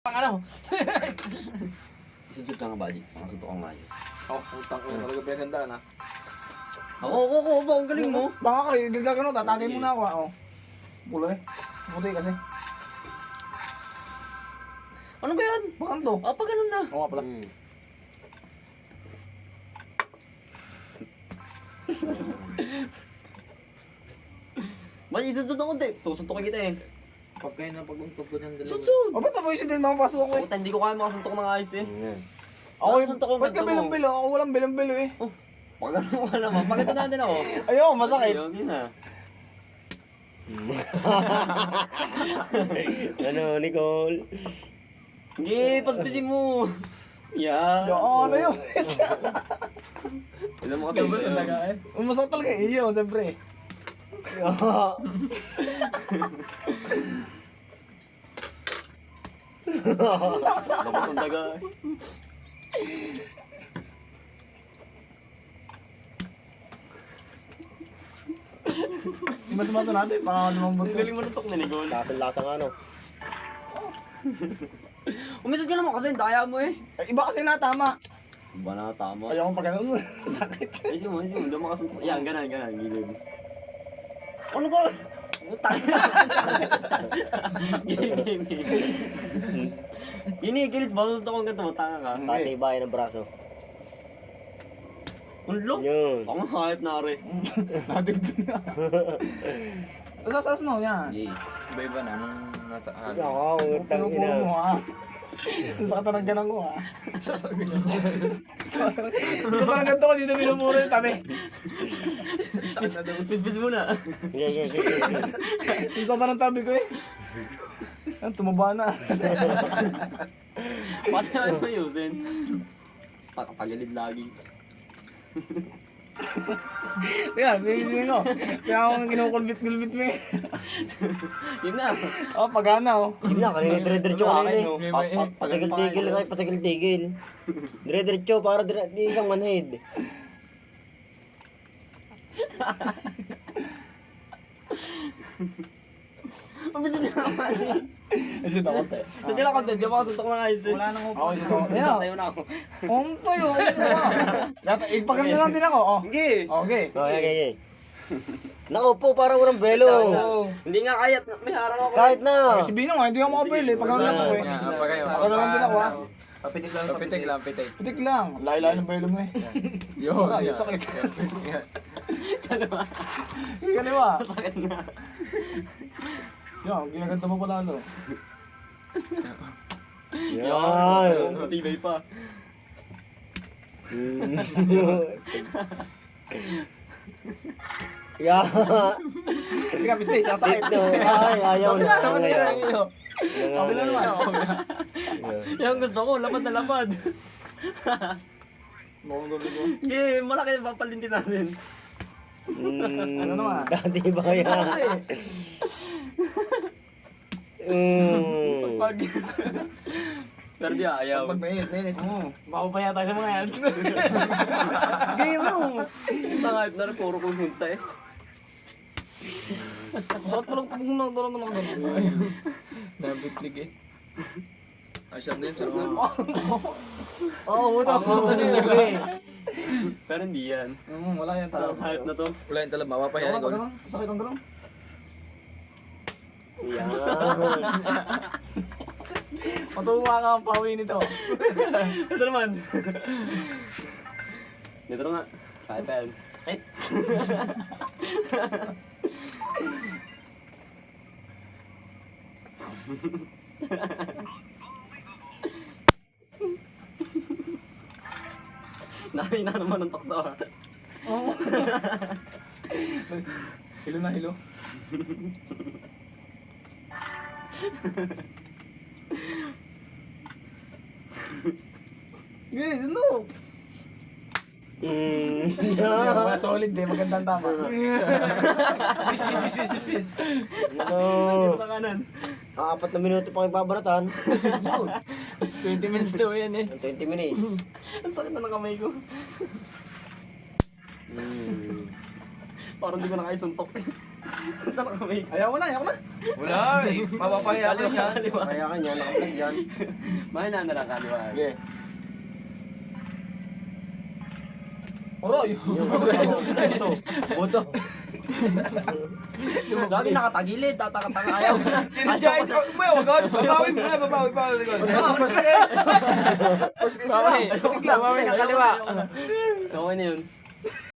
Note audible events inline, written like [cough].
Pang ano? Isusot ka nga ba, Jik? Pangasunto ka nga ayos. Oh, utang ko talaga pinagandaan ha. Ako, ako, ako, ba? Ang galing mo. Baka ka, idagdag ano, tatagay mo na ako. ah, Oh. Puloy. Puti kasi. Ano ba yan? Baka to. Ah, pa ganun na. Oo nga pala. Hmm. [laughs] Ba, isusot ako, te. Tusuntok kita eh. Pag kayo na pag-untog ko ng dalawa. Susot! O, ba't papawisin din mamapasok ako eh? Puta, hindi ko kaya makasuntok ng ayos eh. Ako yung, Suntok ang ba't ka bilong-bilo? Ako walang bilong-bilo eh. Pag ano ka naman, pakita natin ako. Ayoko, masakit. Ayun, yun ah. [laughs] ano, Nicole? Hindi, paspisin mo. Yan. Oo, ano yun? Alam mo kasi. talaga eh. Masakit talaga eh, yun, siyempre. Dapat ang daga. Hindi masumasa natin, baka lumambot Ang ko. galing mo nutok na ni Gol. Lasang-lasa nga, no? Umisod ka naman kasi, daya mo eh. Eh, Iba kasi natama. Ba na tama? Ayoko pag ganun. Sakit. Ayusin mo, ayusin mo. Doon makasuntok. Yan, ganan, ganan. Gilid. Ano ka? Utang na. Game, game, game. Gini, gilid ba? Ang ganito. Tanga ka. Tatay bahay ng braso. Unlo? Yun. Ako nga hype na rin. Nadagdag na. Sasas mo, yan. Yay. Iba-iba na nung nasa Ako, ano. utang ina. mo ha. Sa kataranggan ko ha. [laughs] Sa kataranggan ko dito pinupuro yung tabi. Bis-bis mo na. Yeah, yeah, yeah, yeah. Yung sa ng tabi ko eh. Yan, tumaba na. Paano mo ayusin? Pakapagilid lagi. Kaya, bibismin ko. Kaya ako kinukulbit-kulbit mo eh. Yun na. Oh, pagana oh. Yun na, kanina dire-diretso Ano, kanina akin, eh. no? Pa- pa- Patigil-tigil kayo, patigil-tigil. Dire-diretso para dire- di isang manhid. [laughs] Ang bitin na naman. Kasi takot eh. Sa dila content, di ba kasuntok ng ayos eh. Wala nang upo. Ako dito. Ayan. Tayo na ako. Om pa yun. Ipaganda lang din ako. Oh. Hindi. Okay. Oh, yeah, yeah. Nakaupo para walang belo. Hindi nga kaya. May harang ako. Kahit na. Si Bino nga, hindi ako makapil eh. Pagano lang ako eh. Pag kayo. Pagano lang din ako ah. Papitik lang, papitik lang, pitik. Pitik lang. Layo-layo ng belo mo eh. Yo, Wala, yeah. sakit. Kalawa. Kaliwa. Sakit na. Yan, ginaganda mo pa lalo. Yan. Matibay pa. Mm. Yeah. Ika, space, sakit. Dito. Ay, ayaw na. Naman na Ayaw. yung iyo. Kabila naman. Yung gusto ko, lapad na lapad. Mongol ko. Yeah, malaki yung papalintin natin. Mm, Ano [laughs] naman? Dati ba yan? Mm. Pag... Pero di ayaw. Pag mainit, mainit. Oo, baka pa yata sa mga yan. [laughs] Game mo. Tanga, na rin puro kong hunta eh. Masakit mo lang pag nang doon lang doon. Nabitlig eh. Ay, sarap din, sarap din. [laughs] Oo, buta. Ako, kasi Pero hindi yan. Mm, wala yan talaga. hype na to. Wala yung talab, mapapahiya ganun. Sakit ang ganun. Yan. Matuwa ka ang pawi nito. Ito naman. Dito nga. Kahit yan. Sakit. [laughs] Nari na naman ang takto ah. Oo. [laughs] Hilo na hilo. Yes, no. Mm. [laughs] Yeah. [laughs] Solid eh, magandang tama. Bis, bis, bis, bis, bis. Ano? Panganan. Apat na minuto pang ibabaratan. [laughs] 20 minutes to yan eh. 20 minutes. [laughs] Ang sakit na ng kamay ko. Mm. Parang di ko na kayo suntok. Suntok na kamay. Ayaw mo na, ayaw mo na. Wala eh. Mapapahiya ka yan. Kaya ka niya, nakaplug yan. Mahina na lang kaliwa. Sige. Oroy. [laughs] Boto. Lagi nakatagilid, tatakatanga ayaw. Sinadya ito. Umayaw agad. Babawi mo na, babawi. Babawi. Babawi ng kaliwa. Okay na yun.